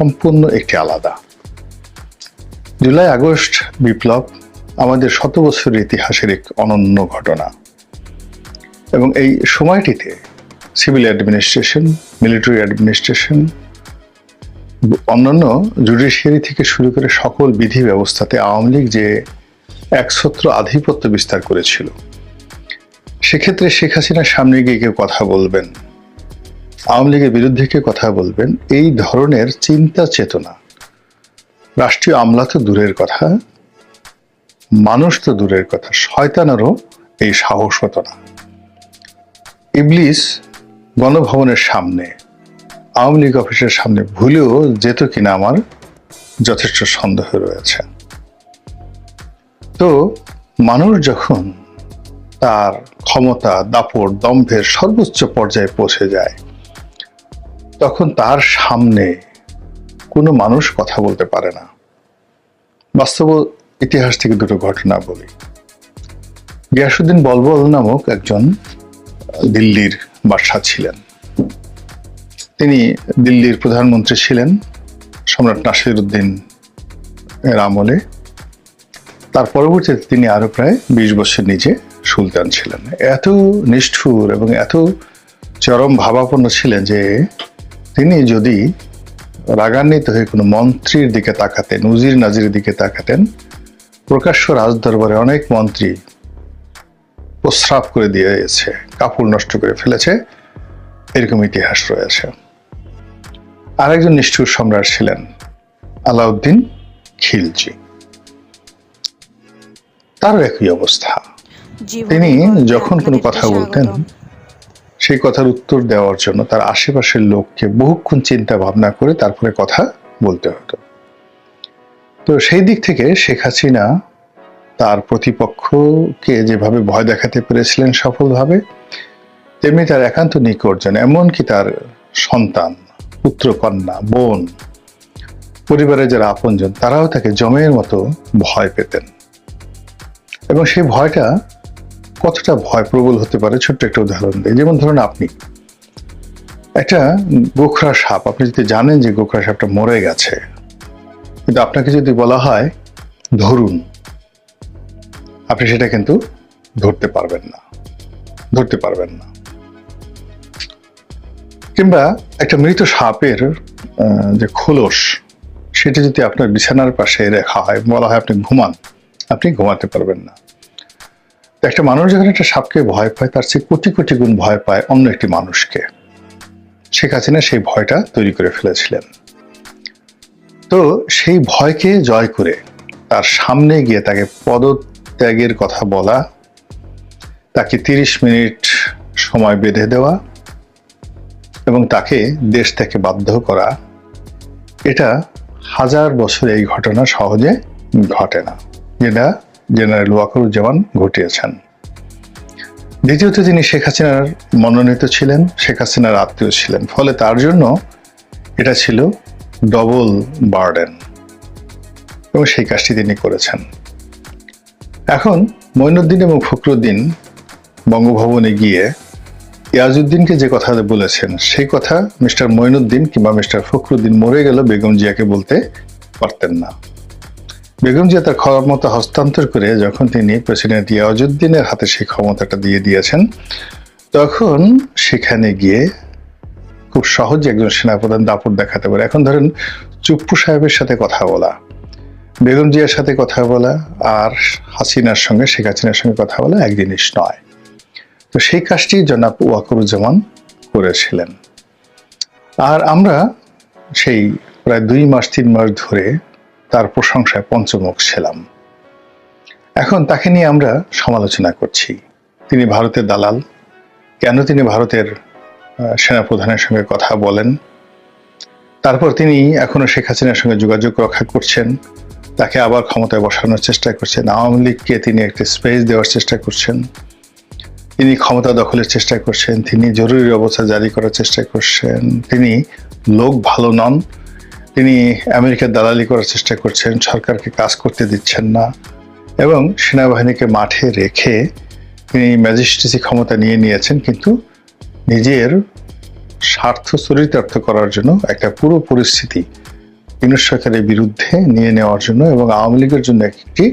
সম্পূর্ণ একটি আলাদা। জুলাই, আগস্ট বিপ্লব আমাদের শত বছরের ইতিহাসের এক অনন্য ঘটনা। এবং এই সময়টিতে সিভিল অ্যাডমিনিস্ট্রেশন, মিলিটারি অ্যাডমিনিস্ট্রেশন, অন্যান্য জুডিশিয়ারি থেকে শুরু করে সকল বিধি ব্যবস্থাতে আওয়ামী লীগ যে একছত্র আধিপত্য বিস্তার করেছিল। সেক্ষেত্রে শেখ হাসিনার সামনে গিয়ে কেউ কথা বলবেন আওয়ামী লীগের বিরুদ্ধে কে কথা বলবেন? এই ধরনের চিন্তা চেতনা। রাষ্ট্রীয় আমলা তো দূরের কথা, মানুষ তো দূরের কথা, শয়তানেরও এই সাহস হতো না। ইবলিস গণভবনের সামনে, আওয়ামী লীগ অফিসের সামনে ভুলেও যেত কিনা আমার যথেষ্ট সন্দেহ রয়েছে। তো মানুষ যখন তার ক্ষমতা, দাপট, দম্ভের সর্বোচ্চ পর্যায়ে পৌঁছে যায় তখন তার সামনে কোনো মানুষ কথা বলতে পারে না। বাস্তব ইতিহাস থেকে দুটো ঘটনা বলি। গিয়াসুদ্দিন বলবল নামক একজন দিল্লির বাদশাহ ছিলেন। তিনি দিল্লির প্রধানমন্ত্রী ছিলেন সম্রাট নাসির উদ্দিন এর আমলে। তার পরবর্তীতে তিনি আরও প্রায় বিশ বছর নিজে সুলতান ছিলেন। এত নিষ্ঠুর এবং এত চরম ভাবাপন্ন ছিলেন যে তিনি যদি রাগান্বিত হয়ে কোনো মন্ত্রীর দিকে তাকাতেন উজির নাজির দিকে তাকাতেন প্রকাশ্য রাজদরবারে অনেক মন্ত্রী প্রস্রাব করে দিয়েছে কাপড় নষ্ট করে ফেলেছে এরকম ইতিহাস রয়েছে। আরেকজন নিষ্ঠুর সম্রাট ছিলেন আলাউদ্দিন খিলজি। তারও একই অবস্থা। তিনি যখন কোনো কথা বলতেন সেই কথার উত্তর দেওয়ার জন্য তার আশেপাশের লোককে বহুক্ষণ চিন্তা ভাবনা করে তারপরে কথা বলতে হতো। তো সেই দিক থেকে শেখ হাসিনা তার প্রতিপক্ষকে যেভাবে ভয় দেখাতে পেরেছিলেন সফলভাবে, তেমনি তার একান্ত নিকটজন এমনকি তার সন্তান, পুত্র, কন্যা, বোন, পরিবারের যারা আপনজন, তারাও তাকে জমের মতো ভয় পেতেন। এবং সেই ভয়টা কতটা ভয় প্রবল হতে পারে, ছোট্ট একটা উদাহরণ দিই। যেমন ধরুন আপনি, একটা গোখরা সাপ, আপনি যদি জানেন যে গোখরা সাপটা মরে গেছে, কিন্তু আপনাকে যদি বলা হয়, ধরুন আপনি সেটা কিন্তু ধরতে পারবেন না, ধরতে পারবেন না। কিংবা একটা মৃত সাপের যে খোলস, সেটা যদি আপনার বিছানার পাশে রাখা হয়, বলা হয় আপনি ঘুমান, আপনি ঘুমাতে পারবেন না। একটা মানুষ যখন একটা সাপকে ভয় পায়, তার চেয়ে কোটি কোটি গুণ ভয় পায় অন্য একটি মানুষকে। শেখ হাসিনা সেই ভয়টা তৈরি করে ফেলেছিলেন। তো সেই ভয়কে জয় করে তার সামনে গিয়ে তাকে পদত্যাগের কথা বলা, তাকে তিরিশ মিনিট সময় বেঁধে দেওয়া এবং তাকে দেশ থেকে বাধ্য করা, এটা হাজার বছর এই ঘটনা সহজে ঘটে না। যেটা জেনারেল ওয়াকরুজ্জামান ঘটিয়েছেন। দ্বিতীয়ত তিনি শেখ হাসিনার মনোনীত ছিলেন, শেখ হাসিনার আত্মীয় ছিলেন। ফলে তার জন্য এটা ছিল ডবল বার্ডেন এবং সেই কাজটি তিনি করেছেন। এখন মঈনুদ্দিন এবং ফখরুদ্দিন বঙ্গভবনে গিয়ে ইয়াজউদ্দিনকে যে কথা বলেছেন, সেই কথা মিস্টার মঈনুদ্দিন কিংবা মিস্টার ফখরুদ্দিন মরে গেল বেগম জিয়াকে বলতে পারতেন না। বেগম জিয়া তার ক্ষমতা হস্তান্তর করে যখন তিনি প্রেসিডেন্ট ইয়াজউদ্দিনের হাতে সেই ক্ষমতাটা দিয়ে দিয়েছেন, তখন সেখানে গিয়ে খুব সহজে একজন সেনাপ্রধান দাপট দেখাতে পারে। এখন ধরেন, চুপ্পু সাহেবের সাথে কথা বলা বেগম জিয়ার সাথে কথা বলা, আর হাসিনার সঙ্গে, শেখ হাসিনার সঙ্গে কথা বলা এক জিনিস নয়। তো সেই কাজটি জনাব ওয়াকুরুজ্জামান করেছিলেন। আর আমরা সেই প্রায় দুই মাস, তিন মাস ধরে তার প্রশংসায় পঞ্চমুখ ছিলাম। এখন তাকে নিয়ে আমরা সমালোচনা করছি। তিনি ভারতের দালাল। কেন তিনি ভারতের সেনাপ্রধানের সঙ্গে কথা বলেন? তারপর তিনি এখনও শেখ হাসিনার সঙ্গে যোগাযোগ রক্ষা করছেন। তাকে আবার ক্ষমতায় বসানোর চেষ্টা করছেন। আওয়ামী লীগকে তিনি একটি স্পেস দেওয়ার চেষ্টা করছেন। তিনি ক্ষমতা দখলের চেষ্টা করছেন। তিনি জরুরি অবস্থা জারি করার চেষ্টা করছেন। তিনি লোক ভালো নন। তিনি আমেরিকার দালালি করার চেষ্টা করছেন, সরকারকে কাজ করতে দিচ্ছেন না এবং সেনাবাহিনীকে মাঠে রেখে তিনি ম্যাজিস্ট্রেসি ক্ষমতা নিয়ে নিয়েছেন, কিন্তু নিজের স্বার্থ চরিতার্থ করার জন্য একটা পুরো পরিস্থিতি ইউনুস সরকারের বিরুদ্ধে নিয়ে নেওয়ার জন্য এবং আওয়ামী লীগের জন্য একটি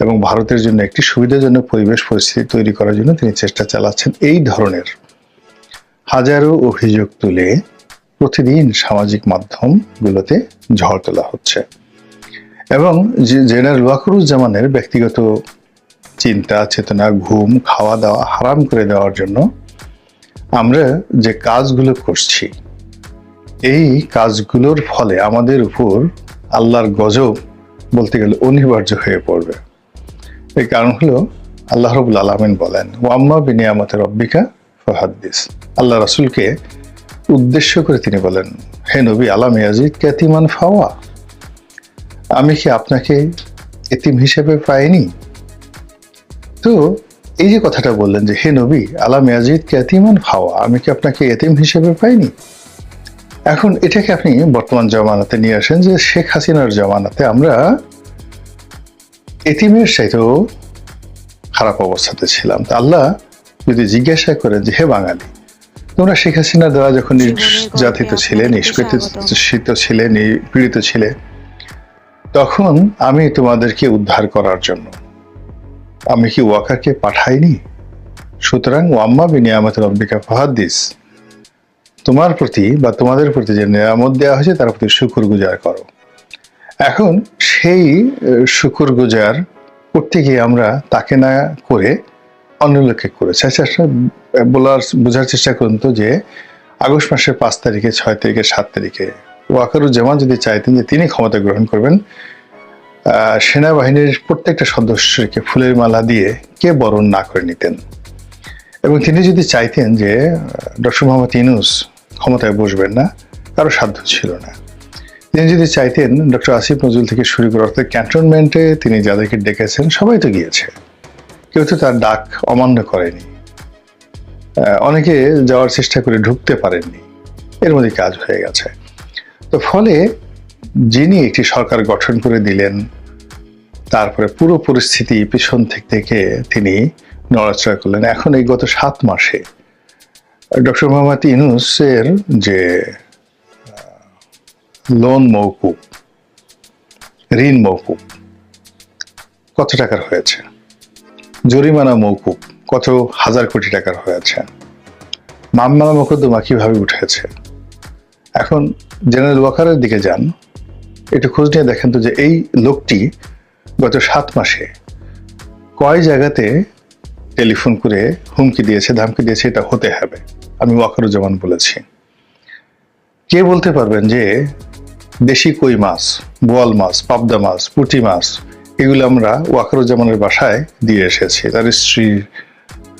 এবং ভারতের জন্য একটি সুবিধাজনক পরিবেশ পরিস্থিতি তৈরি করার জন্য তিনি চেষ্টা চালাচ্ছেন এই ধরনের হাজারো অভিযোগ তুলে প্রতিদিন সামাজিক মাধ্যমগুলোতে ঝড় তোলা হচ্ছে। এবং জেনারেল ওয়াকরুজ্জামানের ব্যক্তিগত চিন্তা, চেতনা, ঘুম খাওয়া দাওয়া হারাম করে দেওয়ার জন্য আমরা যে কাজগুলো করছি, এই কাজগুলোর ফলে আমাদের উপর আল্লাহর গজব বলতে গেলে অনিবার্য হয়ে পড়বে। এই কারণ হলো আল্লাহ রবুল আলমিন বলেন ওয়াম্মা বিনিয়ামতের রব্বিকা ফহাদ্দিস। আল্লাহ রাসূলকে উদ্দেশ্য করে তিনি বলেন, হে নবী, আলাম ইয়াজিদ ক্যাতিমান ফাওয়া? আমি কি আপনাকে এতিম হিসেবে পাইনি? তো এই যে কথাটা বললেন যে, হে নবী, আলাম ইয়াজিদ ক্যাতিমান ফাওয়া? আমি কি আপনাকে এতিম হিসেবে পাইনি? এখন এটাকে আপনি বর্তমান জমানাতে নিয়ে আসেন যে, শেখ হাসিনার জমানাতে আমরা এতিমের চাইতেও খারাপ অবস্থাতে ছিলাম। তা আল্লাহ যদি জিজ্ঞাসা করে যে, হে বাঙালি তোমরা শেখ হাসিনা দ্বারা যখন নির্যাতিত ছিলে নিষ্পেষিত ছিলে নিপীড়িত ছিলে তখন আমি তোমাদেরকে উদ্ধার করার জন্য আমি কি ওয়াকারকে পাঠাইনি? সুতরাং ওয়াম্মা বিনিয়ামত রব্বিকা ফাহাদ্দিস তোমার প্রতি বা তোমাদের প্রতি যে নিয়ামত দেওয়া হয়েছে তার প্রতি শুকুর গুজার করো। এখন সেই শুকুর গুজার করতে গিয়ে আমরা তাকে না করে অন্য লোককে করেছি। আচ্ছা আচ্ছা, বলার বোঝার চেষ্টা করুন তো যে আগস্ট মাসের পাঁচ তারিখে, ছয় তারিখে, সাত তারিখে। ওয়াকারুজ্জামান যদি চাইতেন যে তিনি ক্ষমতা গ্রহণ করবেন। সেনাবাহিনীর প্রত্যেকটা সদস্যকে ফুলের মালা দিয়ে কে বরণ না করে নিতেন? এবং তিনি যদি চাইতেন যে, ডক্টর মোহাম্মদ ইনুস ক্ষমতায় বসবেন না, কারও সাধ্য ছিল না। তিনি যদি চাইতেন, ডক্টর আসিফ নজরুল থেকে শুরু করে অর্থাৎ ক্যান্টনমেন্টে তিনি যাদেরকে ডেকেছেন, সবাই তো গিয়েছে। কেউ তো তার ডাক অমান্য করেনি। অনেকে যাওয়ার চেষ্টা করে ঢুকতে পারেননি। এর মধ্যে কাজ হয়ে গেছে। তো ফলে যিনি একটি সরকার গঠন করে দিলেন, তারপরে পুরো পরিস্থিতি পিছন থেকে তিনি নড়াচড়া করলেন। এখন এই গত সাত মাসে ডক্টর মোহাম্মদ ইনুসের যে লোন মৌকুব ঋণ মৌকুব কত টাকার হয়েছে? জরিমানা মৌকুব কত হাজার কোটি টাকার হয়েছে মামলা মোকদ্দমা কীভাবে উঠেছে? এখন জেনারেল ওয়াকারের দিকে যান। একটু খোঁজ নিয়ে দেখেন তো যে এই লোকটি গত সাত মাসে কয় জায়গাতে টেলিফোন করে হুমকি দিয়েছে, ধামকি দিয়েছে, এটা হতে হবে। আমি ওয়াকারুজ্জামান বলেছি। কে বলতে পারবেন যে দেশি কই মাছ, বোয়াল মাছ, পাবদা মাছ, পুঁটি মাছ, এগুলো আমরা ওয়াকারুজ্জামানের বাসায় দিয়ে এসেছি। তার স্ত্রীর